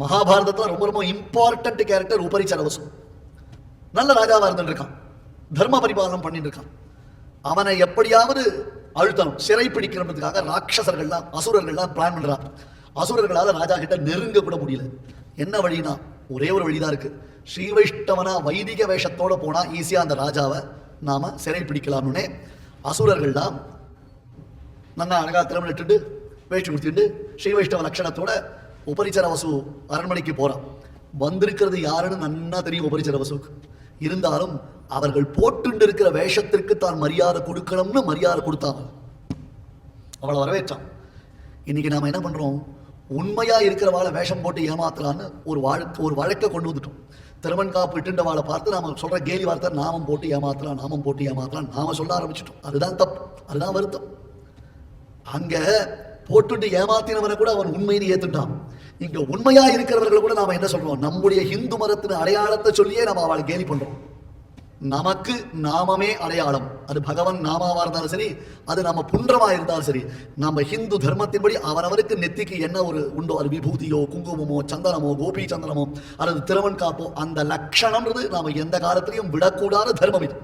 மகாபாரதத்தில் ரொம்ப ரொம்ப இம்பார்ட்டன்ட் கேரக்டர் உபரிச்சரவசு நல்ல ராஜாவாக இருந்துட்டு இருக்கான் தர்ம பரிபாலனம் பண்ணிட்டு இருக்கான் அவனை எப்படியாவது அழுத்தணும். சிறை பிடிக்கிறதுக்காக ராட்சசர்கள்லாம் அசுரர்கள்லாம் பிளான் பண்ணுறான் அசுரர்களால் ராஜா கிட்ட நெருங்க கூட முடியல. என்ன வழினா ஒரே ஒரு வழிதான் இருக்கு. ஸ்ரீ வைஷ்ணவனா வைதிக வேஷத்தோட போனா ஈஸியா அந்த ராஜாவை நாம சிறை பிடிக்கலாம்னு அசுரர்கள்லாம் நல்லா அழகா திருமணிட்டு வேஷ்டி கொடுத்துட்டு ஸ்ரீ வைஷ்ணவ லட்சணத்தோட உபரிச்சர வசு அரண்மனைக்கு போறான். வந்திருக்கிறது யாருன்னு நன்னா தெரியும் உபரிச்சர வசுக்கு இருந்தாலும் அவர்கள் போட்டுண்டு இருக்கிற வேஷத்திற்கு தான் மரியாதை கொடுக்கணும்னு மரியாதை கொடுத்தாங்க அவளை வரவேற்றான். இன்னைக்கு நாம என்ன பண்றோம்? உண்மையா இருக்கிறவாளை வேஷம் போட்டு ஏமாத்தலான்னு ஒரு வாழ்க்கை ஒரு வழக்கை கொண்டு வந்துட்டோம். திருமண் காப்பு இட்டுண்டவாளை பார்த்து நாம சொல்ற கேலி வார்த்தை நாமம் போட்டு ஏமாத்தலாம் நாமம் போட்டு ஏமாத்தலாம் நாம சொல்ல ஆரம்பிச்சிட்டோம். அதுதான் தப்பு அதுதான் வருத்தம். அங்க போட்டுட்டு ஏமாத்தினவனை கூட அவன் உண்மைன்னு ஏத்துட்டான். இங்க உண்மையா இருக்கிறவர்கள் கூட நாம என்ன சொல்றோம்? நம்முடைய ஹிந்து மதத்தின் அடையாளத்தை சொல்லியே நம்ம அவளை கேலி பண்றோம். நமக்கு நாமமே அடையாளம். அது பகவன் நாமாவா இருந்தாலும் சரி அது நம்ம புன்றமா இருந்தாலும் சரி நம்ம ஹிந்து தர்மத்தின்படி அவரவருக்கு நெத்திக்கு என்ன ஒரு உண்டோ? அது விபூதியோ குங்குமமோ சந்தனமோ கோபி சந்தனமோ அல்லது திருவன் காப்போ அந்த லட்சணம்ன்றது நாம எந்த காலத்திலையும் விடக்கூடாத தர்மம் இது.